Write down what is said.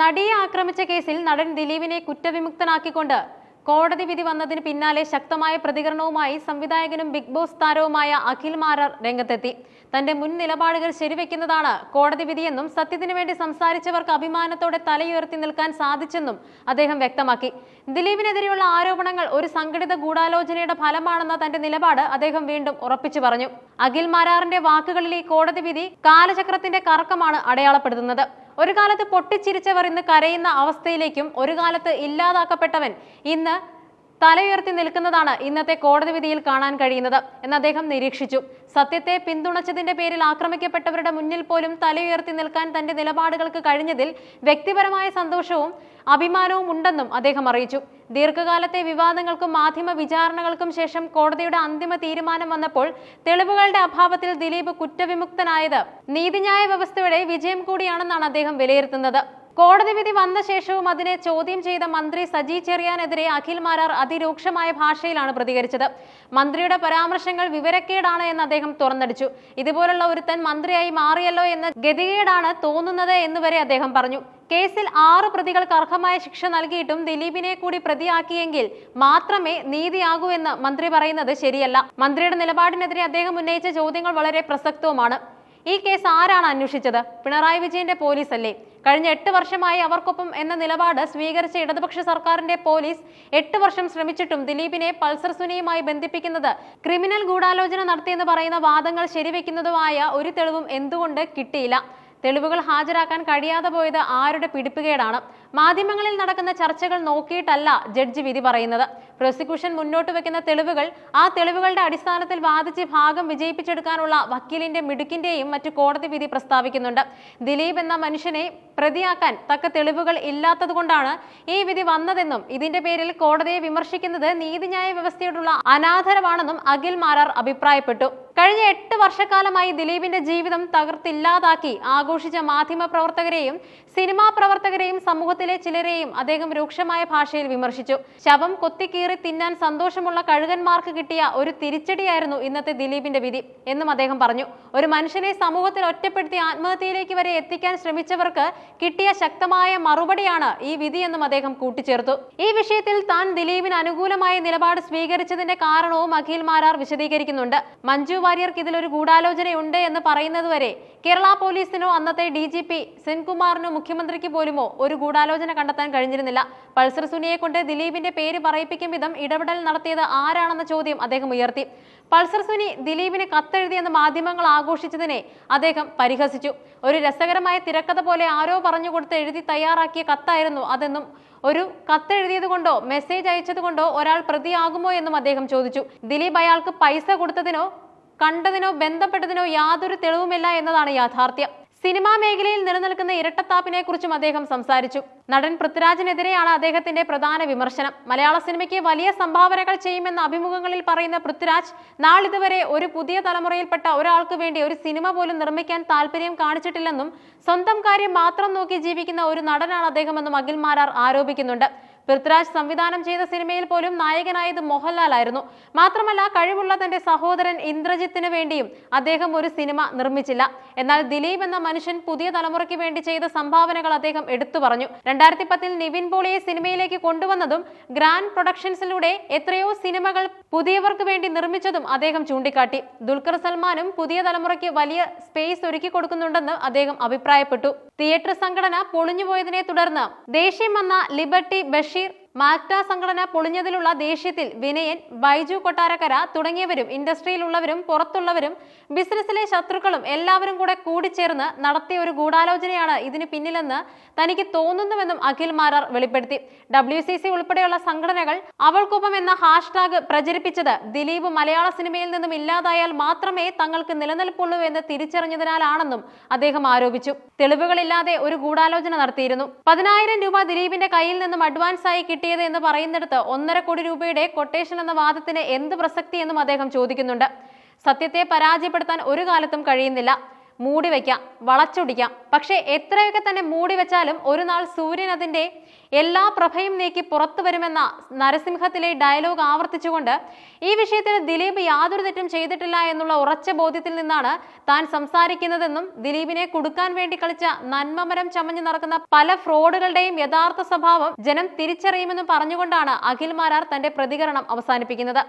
നടിയെ ആക്രമിച്ച കേസിൽ നടൻ ദിലീപിനെ കുറ്റവിമുക്തനാക്കിക്കൊണ്ട് കോടതി വിധി വന്നതിന് പിന്നാലെ ശക്തമായ പ്രതികരണവുമായി സംവിധായകനും ബിഗ് ബോസ് താരവുമായ അഖിൽ മാരാർ രംഗത്തെത്തി. തന്റെ മുൻ നിലപാടുകൾ ശരിവെക്കുന്നതാണ് കോടതി വിധിയെന്നും സത്യത്തിനു വേണ്ടി സംസാരിച്ചവർക്ക് അഭിമാനത്തോടെ തലയുയർത്തി നിൽക്കാൻ സാധിച്ചെന്നും അദ്ദേഹം വ്യക്തമാക്കി. ദിലീപിനെതിരെയുള്ള ആരോപണങ്ങൾ ഒരു സംഘടിത ഗൂഢാലോചനയുടെ ഫലമാണെന്ന തന്റെ നിലപാട് അദ്ദേഹം വീണ്ടും ഉറപ്പിച്ചു പറഞ്ഞു. അഖിൽ മാരാറിന്റെ വാക്കുകളിൽ ഈ കോടതി വിധി കാലചക്രത്തിന്റെ കറക്കമാണ് അടയാളപ്പെടുത്തുന്നത്. ഒരു കാലത്ത് പൊട്ടിച്ചിരിച്ചവർ ഇന്ന് കരയുന്ന അവസ്ഥയിലേക്കും ഒരു കാലത്ത് ഇല്ലാതാക്കപ്പെട്ടവൻ ഇന്ന് തലയുയർത്തി നിൽക്കുന്നതാണ് ഇന്നത്തെ കോടതി വിധിയിൽ കാണാൻ കഴിയുന്നത് എന്ന് അദ്ദേഹം നിരീക്ഷിച്ചു. സത്യത്തെ പിന്തുണച്ചതിന്റെ പേരിൽ ആക്രമിക്കപ്പെട്ടവരുടെ മുന്നിൽ പോലും തലയുയർത്തി നിൽക്കാൻ തന്റെ നിലപാടുകൾക്ക് കഴിഞ്ഞതിൽ വ്യക്തിപരമായ സന്തോഷവും അഭിമാനവും ഉണ്ടെന്നും അദ്ദേഹം അറിയിച്ചു. ദീർഘകാലത്തെ വിവാദങ്ങൾക്കും മാധ്യമ വിചാരണകൾക്കും ശേഷം കോടതിയുടെ അന്തിമ തീരുമാനം വന്നപ്പോൾ തെളിവുകളുടെ അഭാവത്തിൽ ദിലീപ് കുറ്റവിമുക്തനായത് നീതിന്യായ വ്യവസ്ഥയുടെ വിജയം കൂടിയാണെന്നാണ് അദ്ദേഹം വിലയിരുത്തുന്നത്. കോടതി വിധി വന്ന ശേഷവും അതിനെ ചോദ്യം ചെയ്ത മന്ത്രി സജി ചെറിയാനെതിരെ അഖിൽ മാരാർ അതിരൂക്ഷമായ ഭാഷയിലാണ് പ്രതികരിച്ചത്. മന്ത്രിയുടെ പരാമർശങ്ങൾ വിവരക്കേടാണ് എന്ന് അദ്ദേഹം തുറന്നടിച്ചു. ഇതുപോലുള്ള ഒരുത്തൻ മന്ത്രിയായി മാറിയല്ലോ എന്ന ഗതികേടാണ് തോന്നുന്നത് എന്നുവരെ അദ്ദേഹം പറഞ്ഞു. കേസിൽ ആറ് പ്രതികൾക്ക് അർഹമായ ശിക്ഷ നൽകിയിട്ടും ദിലീപിനെ കൂടി പ്രതിയാക്കിയെങ്കിൽ മാത്രമേ നീതിയാകൂ എന്ന് മന്ത്രി പറയുന്നത് ശരിയല്ല. മന്ത്രിയുടെ നിലപാടിനെതിരെ അദ്ദേഹം ഉന്നയിച്ച ചോദ്യങ്ങൾ വളരെ പ്രസക്തവുമാണ്. ഈ കേസ് ആരാണ് അന്വേഷിച്ചത്? പിണറായി വിജയന്റെ പോലീസ് അല്ലേ കഴിഞ്ഞ എട്ട് വർഷമായി അവർക്കൊപ്പം എന്ന നിലപാട് സ്വീകരിച്ച ഇടതുപക്ഷ സർക്കാരിന്റെ പോലീസ് എട്ട് വർഷം ശ്രമിച്ചിട്ടും ദിലീപിനെ പൾസർ സുനിയുമായി ബന്ധിപ്പിക്കുന്നത് ക്രിമിനൽ ഗൂഢാലോചന നടത്തിയെന്ന് പറയുന്ന വാദങ്ങൾ ശരിവെക്കുന്നതുമായ ഒരു തെളിവും എന്തുകൊണ്ട് കിട്ടിയില്ല? തെളിവുകൾ ഹാജരാക്കാൻ കഴിയാതെ പോയത് ആരുടെ പിടിപ്പുകേടാണ്? മാധ്യമങ്ങളിൽ നടക്കുന്ന ചർച്ചകൾ നോക്കിയിട്ടല്ല ജഡ്ജി വിധി പറയുന്നത്. പ്രോസിക്യൂഷൻ മുന്നോട്ട് വെക്കുന്ന തെളിവുകൾ ആ തെളിവുകളുടെ അടിസ്ഥാനത്തിൽ വാദിച്ച് ഭാഗം വിജയിപ്പിച്ചെടുക്കാനുള്ള വക്കീലിന്റെ മിടുക്കിന്റെയും മറ്റു കോടതി വിധി പ്രസ്താവിക്കുന്നുണ്ട്. ദിലീപ് എന്ന മനുഷ്യനെ പ്രതിയാക്കാൻ തക്ക തെളിവുകൾ ഇല്ലാത്തതുകൊണ്ടാണ് ഈ വിധി വന്നതെന്നും ഇതിന്റെ പേരിൽ കോടതിയെ വിമർശിക്കുന്നത് നീതിന്യായ വ്യവസ്ഥയോടുള്ള അനാദരവാണെന്നും അഖിൽ മാരാർ അഭിപ്രായപ്പെട്ടു. കഴിഞ്ഞ എട്ട് വർഷക്കാലമായി ദിലീപിന്റെ ജീവിതം തകർത്തില്ലാതാക്കി ആഘോഷിച്ച മാധ്യമ പ്രവർത്തകരെയും സിനിമാ പ്രവർത്തകരെയും സമൂഹത്തിലെ ചിലരെയും അദ്ദേഹം രൂക്ഷമായ ഭാഷയിൽ വിമർശിച്ചു. ശവം കൊത്തിക്കീറി തിന്നാൻ സന്തോഷമുള്ള കഴുകന്മാർക്ക് കിട്ടിയ ഒരു തിരിച്ചടിയായിരുന്നു ഇന്നത്തെ ദിലീപിന്റെ വിധി എന്നും അദ്ദേഹം പറഞ്ഞു. ഒരു മനുഷ്യനെ സമൂഹത്തിൽ ഒറ്റപ്പെടുത്തി ആത്മഹത്യയിലേക്ക് വരെ എത്തിക്കാൻ ശ്രമിച്ചവർക്ക് കിട്ടിയ ശക്തമായ മറുപടിയാണ് ഈ വിധി എന്നും അദ്ദേഹം കൂട്ടിച്ചേർത്തു. ഈ വിഷയത്തിൽ താൻ ദിലീപിന് അനുകൂലമായ നിലപാട് സ്വീകരിച്ചതിന്റെ കാരണവും അഖിൽ മാരാർ വിശദീകരിക്കുന്നുണ്ട്. മഞ്ജു വാര്യർക്ക് ഇതിലൊരു ഗൂഢാലോചനയുണ്ട് എന്ന് പറയുന്നതുവരെ കേരള പോലീസിനോ അന്നത്തെ ഡി ജി പി സെൻകുമാറിനോ മുഖ്യമന്ത്രിക്ക് പോലുമോ ഒരു ഗൂഢാലോചന കണ്ടെത്താൻ കഴിഞ്ഞിരുന്നില്ല. പൾസർ സുനിയെ കൊണ്ട് ദിലീപിന്റെ പേര് പറയിപ്പിക്കും വിധം ഇടപെടൽ നടത്തിയത് ആരാണെന്ന ചോദ്യം അദ്ദേഹം ഉയർത്തി. പൾസർ സുനി ദിലീപിന് കത്തെഴുതിയെന്ന് മാധ്യമങ്ങൾ ആഘോഷിച്ചതിനെ അദ്ദേഹം പരിഹസിച്ചു. ഒരു രസകരമായ തിരക്കഥ പോലെ ആരോ പറഞ്ഞു കൊടുത്ത് എഴുതി തയ്യാറാക്കിയ കത്തായിരുന്നു അതെന്നും ഒരു കത്തെഴുതിയത് കൊണ്ടോ മെസ്സേജ് അയച്ചത് കൊണ്ടോ ഒരാൾ പ്രതിയാകുമോ എന്നും അദ്ദേഹം ചോദിച്ചു. ദിലീപ് അയാൾക്ക് പൈസ കൊടുത്തതിനോ കണ്ടതിനോ ബന്ധപ്പെട്ടതിനോ യാതൊരു തെളിവുമില്ല എന്നതാണ് യാഥാർത്ഥ്യം. സിനിമാ മേഖലയിൽ നിലനിൽക്കുന്ന ഇരട്ടത്താപ്പിനെ കുറിച്ചും അദ്ദേഹം സംസാരിച്ചു. നടൻ പൃഥ്വിരാജിനെതിരെയാണ് അദ്ദേഹത്തിന്റെ പ്രധാന വിമർശനം. മലയാള സിനിമയ്ക്ക് വലിയ സംഭാവനകൾ ചെയ്യുമെന്ന അഭിമുഖങ്ങളിൽ പറയുന്ന പൃഥ്വിരാജ് നാളിതുവരെ ഒരു പുതിയ തലമുറയിൽപ്പെട്ട ഒരാൾക്ക് വേണ്ടി ഒരു സിനിമ പോലും നിർമ്മിക്കാൻ താല്പര്യം കാണിച്ചിട്ടില്ലെന്നും സ്വന്തം കാര്യം മാത്രം നോക്കി ജീവിക്കുന്ന ഒരു നടനാണ് അദ്ദേഹമെന്നും അഖിൽ മാരാർ ആരോപിക്കുന്നുണ്ട്. പൃഥ്വിരാജ് സംവിധാനം ചെയ്ത സിനിമയിൽ പോലും നായകനായത് മോഹൻലാൽ ആയിരുന്നു മാത്രമല്ല കഴിവുള്ള തന്റെ സഹോദരൻ ഇന്ദ്രജിത്തിന് വേണ്ടിയും അദ്ദേഹം ഒരു സിനിമ നിർമ്മിച്ചില്ല. എന്നാൽ ദിലീപ് എന്ന മനുഷ്യൻ പുതിയ തലമുറയ്ക്ക് വേണ്ടി ചെയ്ത സംഭാവനകൾ അദ്ദേഹം എടുത്തു പറഞ്ഞു. രണ്ടായിരത്തി പത്തിൽ നിവിൻ പോളിയെ സിനിമയിലേക്ക് കൊണ്ടുവന്നതും ഗ്രാൻഡ് പ്രൊഡക്ഷൻസിലൂടെ എത്രയോ സിനിമകൾ പുതിയവർക്ക് വേണ്ടി നിർമ്മിച്ചതും അദ്ദേഹം ചൂണ്ടിക്കാട്ടി. ദുൽഖർ സൽമാനും പുതിയ തലമുറയ്ക്ക് വലിയ സ്പേസ് ഒരുക്കി കൊടുക്കുന്നുണ്ടെന്ന് അദ്ദേഹം അഭിപ്രായപ്പെട്ടു. തിയേറ്റർ സംഘടന പൊളിഞ്ഞുപോയതിനെ തുടർന്ന് ദേഷ്യം വന്ന ലിബർട്ടി بشير മാക്ട സംഘടന പൊളിഞ്ഞതിലുള്ള ദേഷ്യത്തിൽ വിനയൻ ബൈജു കൊട്ടാരക്കര തുടങ്ങിയവരും ഇൻഡസ്ട്രിയിലുള്ളവരും പുറത്തുള്ളവരും ബിസിനസ്സിലെ ശത്രുക്കളും എല്ലാവരും കൂടെ കൂടിച്ചേർന്ന് നടത്തിയ ഒരു ഗൂഢാലോചനയാണ് ഇതിന് പിന്നിലെന്ന് തനിക്ക് തോന്നുന്നുവെന്നും അഖിൽ മാരാർ വെളിപ്പെടുത്തി. ഡബ്ല്യു സി സി ഉൾപ്പെടെയുള്ള സംഘടനകൾ അവൾക്കൊപ്പം എന്ന ഹാഷ്ടാഗ് പ്രചരിപ്പിച്ചത് ദിലീപ് മലയാള സിനിമയിൽ നിന്നും ഇല്ലാതായാൽ മാത്രമേ തങ്ങൾക്ക് നിലനിൽപ്പുള്ളൂ എന്ന് തിരിച്ചറിഞ്ഞതിനാലാണെന്നും അദ്ദേഹം ആരോപിച്ചു. തെളിവുകളില്ലാതെ ഒരു ഗൂഢാലോചന നടത്തിയിരുന്നു. പതിനായിരം രൂപ ദിലീപിന്റെ കയ്യിൽ നിന്നും അഡ്വാൻസ് ആയി കിട്ടിയത് എന്ന് പറയുന്നിടത്ത് ഒന്നര കോടി രൂപയുടെ കൊട്ടേഷൻ എന്ന വാദത്തിന് എന്ത് പ്രസക്തി എന്നും അദ്ദേഹം ചോദിക്കുന്നുണ്ട്. സത്യത്തെ പരാജയപ്പെടുത്താൻ ഒരു കാലത്തും കഴിയുന്നില്ല. മൂടി വയ്ക്കാം വളച്ചൊടിക്കാം. പക്ഷേ എത്രയൊക്കെ തന്നെ മൂടി വെച്ചാലും ഒരു നാൾ സൂര്യൻ അതിന്റെ എല്ലാ പ്രഭയും നീക്കി പുറത്തു വരുമെന്ന നരസിംഹത്തിലെ ഡയലോഗ് ആവർത്തിച്ചുകൊണ്ട് ഈ വിഷയത്തിൽ ദിലീപ് യാതൊരു തെറ്റും ചെയ്തിട്ടില്ല എന്നുള്ള ഉറച്ച ബോധ്യത്തിൽ നിന്നാണ് താൻ സംസാരിക്കുന്നതെന്നും ദിലീപിനെ കൊടുക്കാൻ വേണ്ടി കളിച്ച നന്മമരം ചമഞ്ഞു നടക്കുന്ന പല ഫ്രോഡുകളുടെയും യഥാർത്ഥ സ്വഭാവം ജനം തിരിച്ചറിയുമെന്നും പറഞ്ഞുകൊണ്ടാണ് അഖിൽ മാരാർ തന്റെ പ്രതികരണം അവസാനിപ്പിക്കുന്നത്.